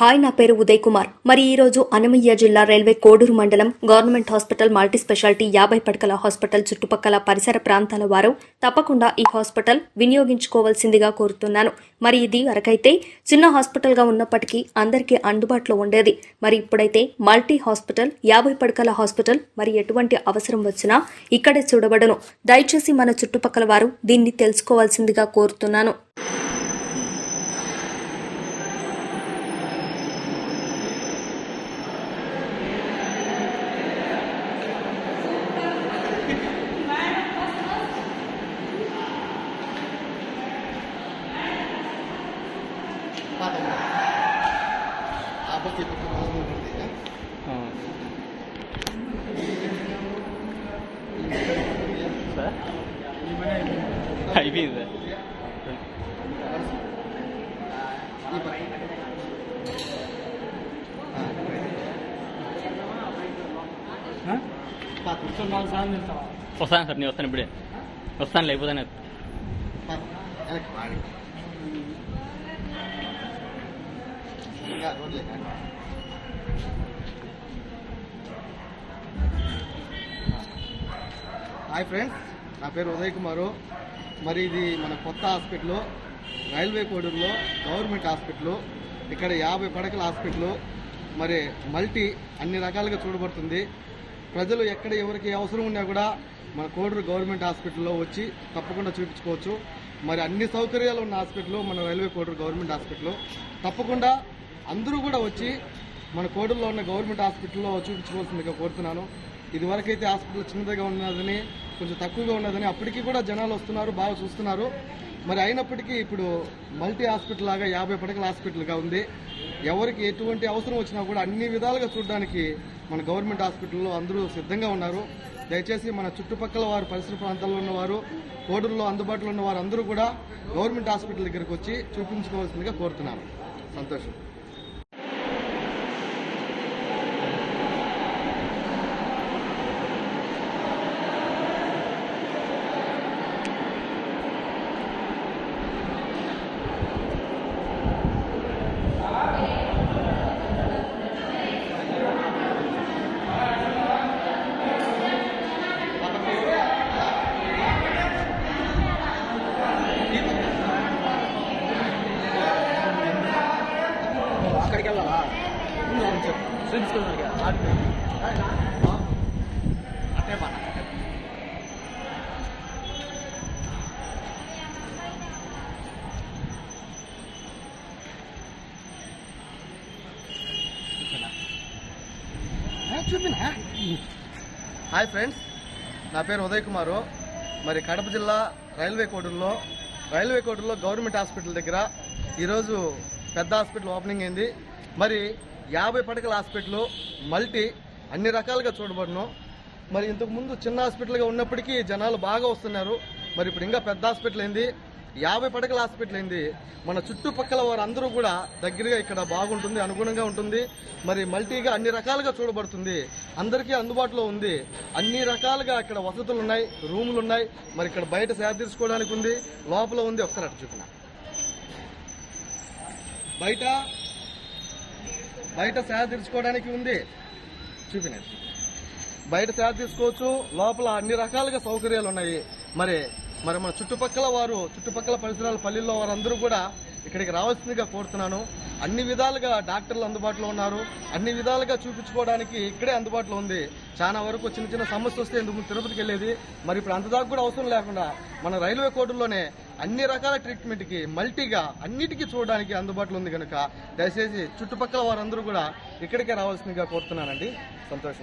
Hi నా పేరు ఉదయ్ కుమార్. మరి ఈ రోజు అనమయ్య జిల్లా రైల్వే కోడూరు మండలం గవర్నమెంట్ హాస్పిటల్ మల్టీ స్పెషాలిటీ యాభై పడకల హాస్పిటల్ చుట్టుపక్కల పరిసర ప్రాంతాల వారు తప్పకుండా ఈ హాస్పిటల్ వినియోగించుకోవాల్సిందిగా కోరుతున్నాను. మరి ఇది వరకైతే చిన్న హాస్పిటల్గా ఉన్నప్పటికీ అందరికీ అందుబాటులో ఉండేది. మరి ఇప్పుడైతే మల్టీ హాస్పిటల్ యాభై పడకల హాస్పిటల్ మరి ఎటువంటి అవసరం వచ్చినా ఇక్కడే చూడబడను. దయచేసి మన చుట్టుపక్కల వారు దీన్ని తెలుసుకోవాల్సిందిగా కోరుతున్నాను. ఉంటుంది సార్? అయిపోయింది. వస్తాను సార్ నేను వస్తాను ఇప్పుడే. వస్తాను లేకపోతే ఇంకా రోడ్లే హాయ్ ఫ్రెండ్స్ నా పేరు ఉదయ్ కుమారు. మరి ఇది మన కొత్త హాస్పిటల్ రైల్వే కోడూరులో గవర్నమెంట్ హాస్పిటల్ ఇక్కడ యాభై పడకల హాస్పిటల్ మరి మల్టీ అన్ని రకాలుగా చూడబడుతుంది. ప్రజలు ఎక్కడ ఎవరికి అవసరం ఉన్నా కూడా మన కోడూరు గవర్నమెంట్ హాస్పిటల్లో వచ్చి తప్పకుండా చూపించుకోవచ్చు. మరి అన్ని సౌకర్యాలు ఉన్న హాస్పిటల్ మన రైల్వే కోడూరు గవర్నమెంట్ హాస్పిటల్. తప్పకుండా అందరూ కూడా వచ్చి మన కోడల్లో ఉన్న గవర్నమెంట్ హాస్పిటల్లో చూపించుకోవాల్సిందిగా కోరుతున్నాను. ఇదివరకైతే హాస్పిటల్ చిన్నదిగా ఉన్నదని కొంచెం తక్కువగా ఉన్నదని అప్పటికీ కూడా జనాలు వస్తున్నారు బాగా చూస్తున్నారు. మరి అయినప్పటికీ ఇప్పుడు మల్టీ హాస్పిటల్ లాగా యాభై పడకల హాస్పిటల్గా ఉంది. ఎవరికి ఎటువంటి అవసరం వచ్చినా కూడా అన్ని విధాలుగా చూడడానికి మన గవర్నమెంట్ హాస్పిటల్లో అందరూ సిద్ధంగా ఉన్నారు. దయచేసి మన చుట్టుపక్కల వారు పరిసర ప్రాంతాల్లో ఉన్నవారు కోడూరులో అందుబాటులో ఉన్న వారు అందరూ కూడా గవర్నమెంట్ హాస్పిటల్ దగ్గరికి వచ్చి చూపించుకోవాల్సిందిగా కోరుతున్నాను. సంతోషం. హాయ్ ఫ్రెండ్స్ నా పేరు ఉదయ్ కుమారు. మరి కడప జిల్లా రైల్వే కోడూరులో రైల్వే కోడూరులో గవర్నమెంట్ హాస్పిటల్ దగ్గర ఈరోజు పెద్ద హాస్పిటల్ ఓపెనింగ్ అయింది. మరి యాభై పడకల హాస్పిటల్ మల్టీ అన్ని రకాలుగా చూడబడును. మరి ఇంతకుముందు చిన్న హాస్పిటల్గా ఉన్నప్పటికీ జనాలు బాగా వస్తున్నారు. మరి ఇప్పుడు ఇంకా పెద్ద హాస్పిటల్ అయింది. యాభై పడకల హాస్పిటల్ అయింది. మన చుట్టుపక్కల వారందరూ కూడా దగ్గరగా ఇక్కడ బాగుంటుంది అనుగుణంగా ఉంటుంది. మరి మల్టీగా అన్ని రకాలుగా చూడబడుతుంది. అందరికీ అందుబాటులో ఉంది. అన్ని రకాలుగా ఇక్కడ వసతులు ఉన్నాయి రూములు ఉన్నాయి. మరి ఇక్కడ బయట సేద తీసుకోవడానికి ఉంది. లోపల ఉంది ఒకసారి అటు చూపిన. బయట బయట సేద తీర్చుకోవడానికి ఉంది. చూపినట్టు బయట సేద తీసుకోవచ్చు. లోపల అన్ని రకాలుగా సౌకర్యాలు ఉన్నాయి. మరి మరి మన చుట్టుపక్కల వారు చుట్టుపక్కల పరిసరాల పల్లెల్లో వారందరూ కూడా ఇక్కడికి రావాల్సిందిగా కోరుతున్నాను. అన్ని విధాలుగా డాక్టర్లు అందుబాటులో ఉన్నారు. అన్ని విధాలుగా చూపించుకోవడానికి ఇక్కడే అందుబాటులో ఉంది. చాలా వరకు చిన్న చిన్న సమస్య వస్తే ఎందుకు తిరుపతికి వెళ్ళేది? మరి ఇప్పుడు అంతదాకా కూడా అవసరం లేకుండా మన రైల్వే కోర్టులోనే అన్ని రకాల ట్రీట్మెంట్కి మల్టీగా అన్నిటికీ చూడడానికి అందుబాటులో ఉంది కనుక దయచేసి చుట్టుపక్కల వారందరూ కూడా ఇక్కడికే రావాల్సిందిగా కోరుతున్నానండి. సంతోషం.